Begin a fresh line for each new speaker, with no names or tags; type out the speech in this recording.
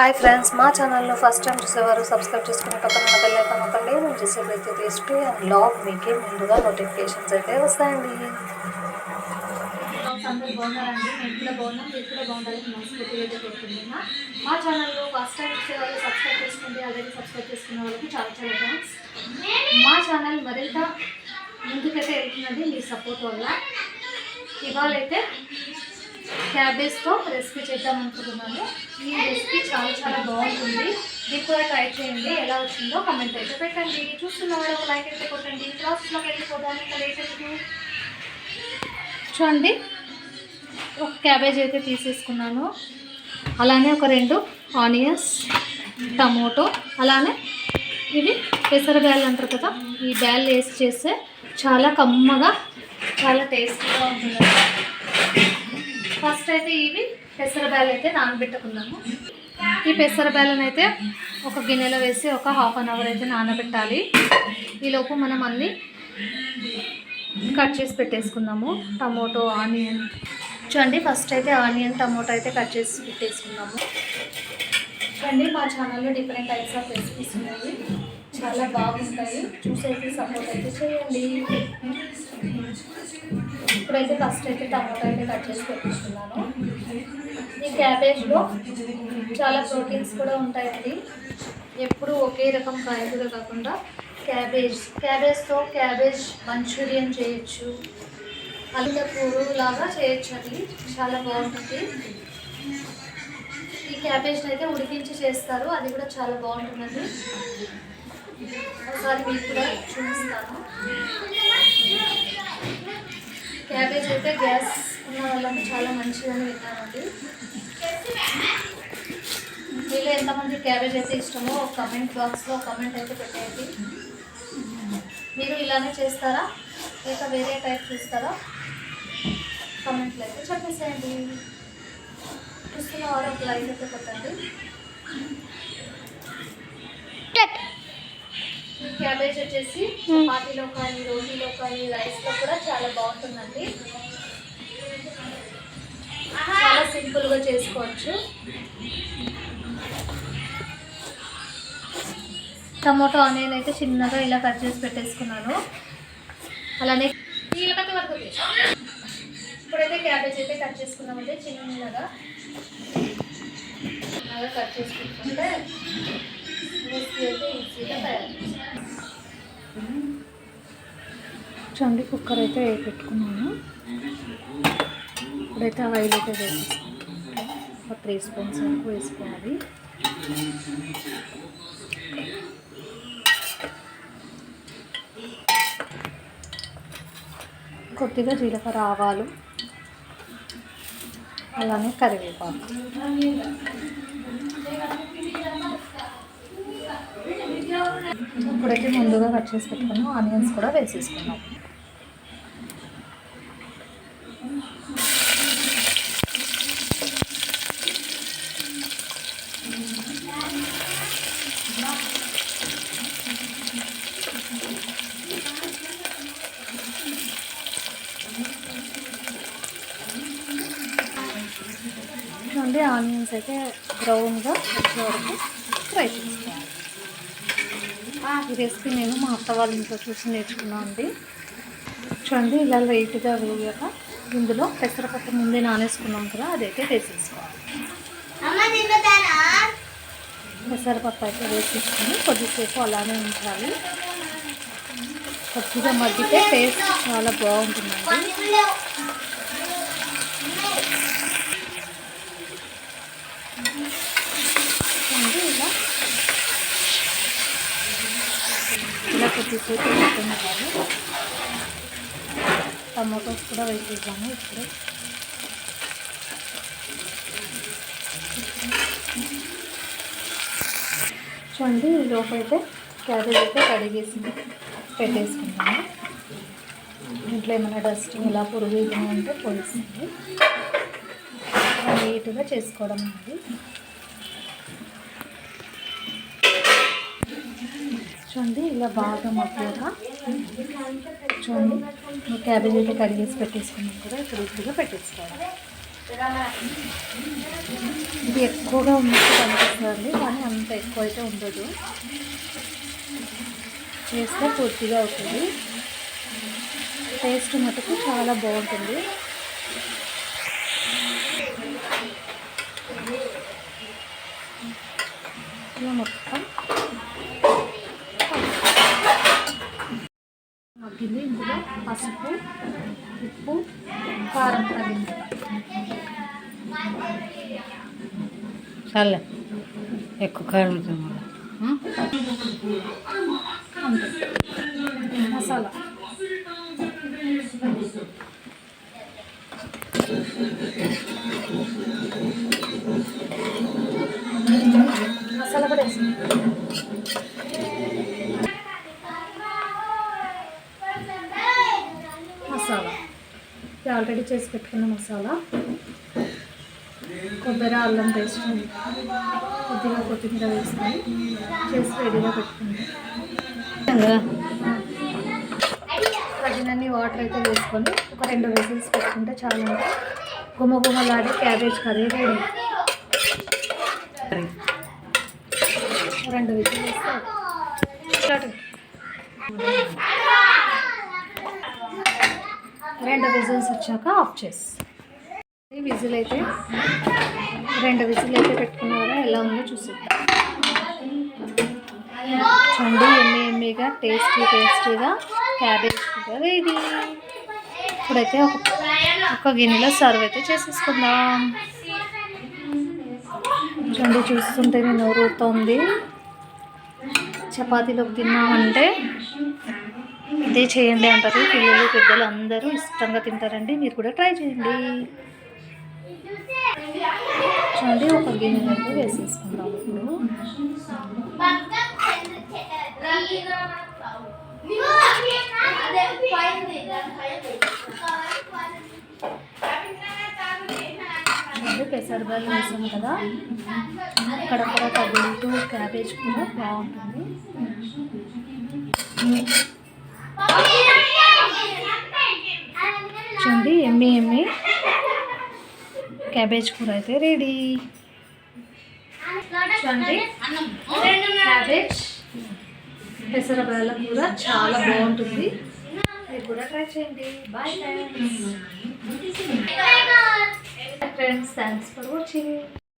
Hi friends మా ఛానల్లో first time చూసేవారు సబ్స్క్రైబ్ చేసుకునే పక్కన ఉన్న బెల్ ఐకాన్ నొక్కండి. నేను చేసే ప్రతి రెసిపీ అండ్ లాగ్ మీకే ముందుగా నోటిఫికేషన్స్ అయితే వస్తాయండి.
అందరూ బాగున్నారండి నేను కూడా బాగున్నాం మీరు కూడా బాగుండాలని మనస్ఫూర్తిగా అయితే కోరుకుంటున్నా మా ఛానల్లో ఫస్ట్ టైం వచ్చే వాళ్ళు సబ్స్క్రైబ్ చేసుకుంటే ఆల్రెడీ సబ్స్క్రైబ్ చేసుకున్న వాళ్ళకి చాలా చాలా థ్యాంక్స్. మా ఛానల్ మరింత ముందుకైతే వెళ్తున్నది మీ సపోర్ట్ వల్ల. ఇవాళ అయితే క్యాబేజ్తో రెసిపీ చేద్దాం అనుకుంటున్నాను. ఈ రెసిపీ చాలా చాలా బాగుంటుంది. మీరు కూడా ట్రై చేయండి. ఎలా వచ్చిందో కమెంట్ అయితే పెట్టండి. చూస్తున్న వాళ్ళు ఒక లైక్ అయితే కొట్టండి. క్లాస్లోకి వెళ్ళిపోదాం. ఇంకా లేట్ చూడండి. ఒక క్యాబేజ్ అయితే తీసేసుకున్నాను. అలానే ఒక రెండు ఆనియన్స్ టమోటో అలానే ఇవి పెసర బ్యాల్ అంటారు కదా ఈ బ్యాల్ వేసి చేస్తే చాలా కమ్మగా చాలా టేస్టీగా ఉంటుంది ఫస్ట్ అయితే ఇవి పెసర అయితే నానబెట్టుకున్నాము. ఈ పెసరబ్యాలను అయితే ఒక గిన్నెలో వేసి ఒక హాఫ్ అన్ అవర్ అయితే నానబెట్టాలి. ఈలోపు మనం అన్నీ కట్ చేసి పెట్టేసుకున్నాము. టమోటో ఆనియన్ చూడండి ఫస్ట్ అయితే ఆనియన్ టమోటో అయితే కట్ చేసి పెట్టేసుకున్నాము. చూడండి మా ఛానల్లో డిఫరెంట్ టైప్స్ ఆఫ్ రెసిపీస్ ఉన్నాయి. చాలా బాగుంటాయి. చూసైతే సపోర్ట్ అయితే చేయండి. ఇప్పుడైతే ఫస్ట్ అయితే టమాటా అయితే కట్ చేసి పెట్టేసుకున్నాను ఈ క్యాబేజ్లో చాలా ప్రోటీన్స్ కూడా ఉంటాయండి. ఎప్పుడు ఒకే రకం కాయగూర కాకుండా క్యాబేజ్ క్యాబేజ్తో క్యాబేజ్ మంచూరియన్ చేయొచ్చు. అల్లుడ కూర లాగా చేయొచ్చు అది చాలా బాగుంటుంది. ఈ క్యాబేజ్ని అయితే ఉడికించి చేస్తారు. అది కూడా చాలా బాగుంటుందండి. ఒకసారి మీకు కూడా చూపిస్తాను. క్యాబేజ్ అయితే గ్యాస్ ఉన్న వాళ్ళకి చాలా మంచిదని విన్నానండి మీలో ఎంతమంది క్యాబేజ్ అయితే ఇష్టమో ఒక కమెంట్ బాక్స్లో కమెంట్ అయితే పెట్టేయండి. మీరు ఇలానే చేస్తారా? లేక వేరే టైప్ చేస్తారా? కమెంట్లు అయితే చెప్పేసేయండి. చూస్తున్న వారు ఒక లైక్ అయితే పెట్టండి. క్యాబేజ్ వచ్చేసి చపాతీలో కానీ రోటీలో కానీ రైస్లో కూడా చాలా బాగుంటుందండి. చాలా సింపుల్గా చేసుకోవచ్చు. టమాటో ఆనియన్ అయితే చిన్నగా ఇలా కట్ చేసి పెట్టేసుకున్నాను. అలానే ఇప్పుడైతే క్యాబేజ్ అయితే కట్ చేసుకున్నామంటే చిన్నగా అలా కట్ అయితే ఈజీగా తయారు
చండి కుక్కర్ అయితే పెట్టుకున్నాను. ఇప్పుడైతే ఆయిల్ అయితే వేసేసుకుంటాను ఒక త్రీ స్పూన్స్ వరకు వేసుకోవాలి. కొద్దిగా జీలకర్ర ఆవాలు అలానే కరివేపాకు. ఇప్పుడైతే ముందుగా కట్ చేసి పెట్టుకున్నాం ఆనియన్స్ కూడా వేసేసుకున్నాం. ఆనియన్స్ అయితే బ్రౌన్గా వచ్చే వరకు ఫ్రై చేస్తాం. ఈ రెసిపీ నేను మా అత్త వాళ్ళ ఇంట్లో చూసి నేర్చుకున్నాను అండి. చూడండి ఇలా లైట్గా వేయక ఇందులో పెసరపప్పు ముందే నానేసుకున్నాం కదా అదైతే వేసేసుకోవాలి. పెసరపప్పు అయితే వేసేసుకొని కొద్దిసేపు అలానే ఉంచాలి. కొద్దిగా మగ్గితే టేస్ట్ చాలా బాగుంటుందండి చూడండి ఇలా ఇలా కొద్దిసేపు కాదు టమాటోస్ కూడా వేసేద్దాము ఇప్పుడు చూడండి ఈ లోపు అయితే క్యాబేజ్ అయితే కడిగేసి పెట్టేసుకున్నాము ఇంట్లో ఏమైనా డస్ట్ ఇలా పురుగు ఉంటే పోయిస్తుంది నీట్గా చేసుకోవడం అండి. చూడండి ఇలా బాగా మగ్గాక చూడండి. క్యాబేజ్ అయితే కడిగేసి పెట్టేసుకున్నాం కూడా ఇప్పుడు ఇప్పుడుగా పెట్టేసుకోవాలి.
ఇది ఎక్కువగా ఉన్నట్టు కనిపిస్తుంది కానీ అంత ఎక్కువ అయితే ఉండదు. చేస్తే పూర్తిగా అవుతుంది. టేస్ట్ మటుకు చాలా బాగుంటుంది. ఇలా మొత్తం మగ్గింది ఇందులో పసుపు ఉప్పు కారం తగినంత.
చాలే ఎక్కువ కారం
ఇది ఆల్రెడీ చేసి పెట్టుకున్న మసాలా. కొబ్బరి అల్లం పేస్ట్ కొద్దిగా కొత్తిమీర వేసుకొని చేసి రెడీగా పెట్టుకుంటాం తగినన్ని వాటర్ అయితే వేసుకొని ఒక రెండు విజిల్స్ పెట్టుకుంటే చాలా గుమ్మ గుమ్మలాడే క్యాబేజ్ కర్రీ రెడీ రెండు వెజిల్స్ వేస్తే రెండు విజిల్స్ వచ్చాక ఆఫ్ చేసి. విజిల్ అయితే రెండు విజిల్ అయితే పెట్టుకున్నా కదా ఎలా ఉందో చూసేద్దాం. చూడండి ఎమ్మె ఎమ్మెగా టేస్టీ టేస్టీగా క్యాబేజ్ కూడా రెడీ ఇప్పుడైతే ఒక ఒక గిన్నెలో సర్వ్ అయితే చేసేసుకుందాం. చూడండి చూస్తుంటే నేను ఊరుతోంది. చపాతీలోకి తిన్నామంటే ఇదే చేయండి అంటారు. పిల్లలు పెద్దలు అందరూ ఇష్టంగా తింటారండి. మీరు కూడా ట్రై చేయండి. చూడండి ఒక గిన్నెలో అయితే వేసేసుకుందాం ఇప్పుడు. పెసరబాల్ పెసరబాలు వేసాం కదా. అక్కడక్కడ తగులుతూ క్యాబేజ్ కూడా బాగుంటుంది. చూడండి ఎమ్మి ఎమ్మి. క్యాబేజ్ కూర అయితే రెడీ. చూడండి క్యాబేజ్. పెసరబాల కూర చాలా బాగుంటుంది. మీరు కూడా ట్రై చేయండి. Bye friends. Thanks for watching